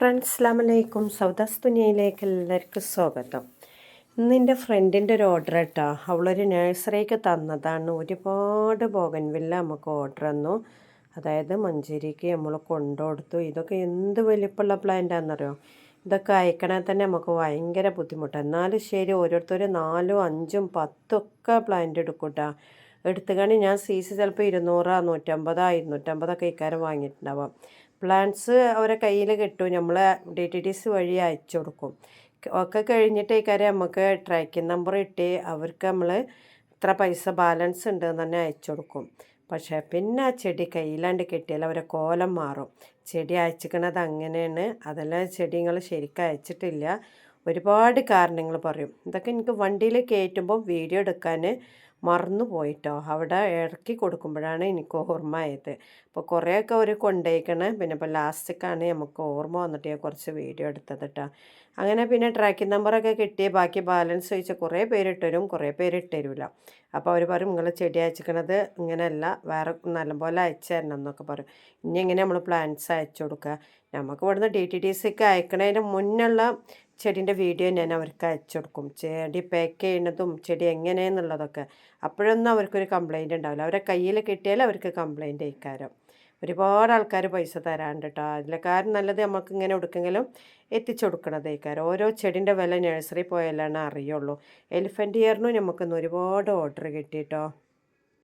Friends അസ്ലാമലൈക്കും സൗദാസ് തുനിയയിലേക്ക് എല്ലാവർക്കും സ്വാഗതം. ഇന്ന് എന്റെ ഫ്രണ്ടിന്റെ ഒരു ഓർഡർ കേട്ടോ അവളൊരു നഴ്സറിക്ക് തന്നതാണ്. ഒരുപാട് ബോഗൻവില്ല നമുക്ക് ഓർഡർ തന്നു. അതായത് മഞ്ചേരിക്ക് നമ്മൾ കൊണ്ടുകൊടുത്തു. ഇതൊക്കെ എന്ത് വലിപ്പമുള്ള പ്ലാന്റാണെന്നറിയോ ഇതൊക്കെ അയക്കണേ തന്നെ നമുക്ക് ഭയങ്കര ബുദ്ധിമുട്ടാണ് എന്നാലും ശരി ഓരോരുത്തർ നാലും അഞ്ചും പത്തും ഒക്കെ പ്ലാന്റ് എടുക്കും കേട്ടോ ഞാൻ ഞാൻ സീസ് ചിലപ്പോൾ ഇരുന്നൂറ് നൂറ്റമ്പതോ ഇരുന്നൂറ്റമ്പതൊക്കെ ഇക്കാരം വാങ്ങിയിട്ടുണ്ടാവാം. പ്ലാന്റ്സ് അവരെ കയ്യിൽ കിട്ടും നമ്മൾ ഡി ടി ഡി സി വഴി അയച്ചു കൊടുക്കും. ഒക്കെ കഴിഞ്ഞിട്ട് ഇക്കാര്യം നമുക്ക് ട്രാക്കിംഗ് നമ്പർ ഇട്ട് അവർക്ക് നമ്മൾ ഇത്ര പൈസ ബാലൻസ് ഉണ്ട് എന്ന് തന്നെ അയച്ചു കൊടുക്കും. പക്ഷേ പിന്നെ ആ ചെടി കയ്യിലാണ്ട് കിട്ടിയാൽ അവരെ കോലം മാറും. ചെടി അയച്ചിക്കണത് അങ്ങനെയാണ് അതെല്ലാം ചെടി നിങ്ങൾ ശരിക്കും അയച്ചിട്ടില്ല. ഒരുപാട് കാരണങ്ങൾ പറയും. ഇതൊക്കെ എനിക്ക് വണ്ടിയിൽ കയറ്റുമ്പോൾ വീഡിയോ എടുക്കാൻ മറന്നു പോയിട്ടോ അവിടെ ഇറക്കി കൊടുക്കുമ്പോഴാണ് എനിക്ക് ഓർമ്മ ആയത് അപ്പോൾ കുറേയൊക്കെ അവർ കൊണ്ടുപോയിക്കണേ പിന്നെ ഇപ്പോൾ ലാസ്റ്റൊക്കെയാണ് നമുക്ക് ഓർമ്മ വന്നിട്ട് ഞാൻ കുറച്ച് വീഡിയോ എടുത്തത് കേട്ടോ. അങ്ങനെ പിന്നെ ട്രാക്കിംഗ് നമ്പറൊക്കെ കിട്ടി ബാക്കി ബാലൻസ് ചോദിച്ചാൽ കുറേ പേര് ഇട്ടരും കുറേ പേര് ഇട്ടരില്ല അപ്പോൾ അവർ പറയും നിങ്ങൾ ചെടി അയച്ചിക്കണത് ഇങ്ങനെയല്ല വേറെ നല്ലപോലെ അയച്ചു തരണം എന്നൊക്കെ പറയും. ഇനി എങ്ങനെ നമ്മൾ പ്ലാന്റ്സ് അയച്ചു കൊടുക്കുക? നമുക്ക് ഇവിടുന്ന് ഡി ടി ടി സിക്ക് അയക്കണതിന് മുന്നുള്ള ചെടീന്റെ വീഡിയോ ഞാൻ അവർക്ക് അയച്ചു കൊടുക്കും. ചെടി പാക്ക് ചെയ്യുന്നതും ചെടി എങ്ങനെയെന്നുള്ളതൊക്കെ. അപ്പോഴൊന്നും അവർക്കൊരു കംപ്ലൈന്റ് ഉണ്ടാവില്ല. അവരെ കയ്യിൽ കിട്ടിയാൽ അവർക്ക് കംപ്ലൈന്റ് ആയിക്കാരം ഒരുപാട് ആൾക്കാർ പൈസ തരാണ്ട് കേട്ടോ അതിലെക്കാരും നല്ലത് നമുക്ക് ഇങ്ങനെ എടുക്കെങ്കിലും എത്തിച്ചു കൊടുക്കണതേക്കാരം ഓരോ ചെടിന്റെ വില നഴ്സറി പോയാലാണ് അറിയുള്ളൂ. എലിഫന്റ് ഇയറിനും നമുക്കിന്ന് ഒരുപാട് ഓർഡർ കിട്ടിയിട്ടോ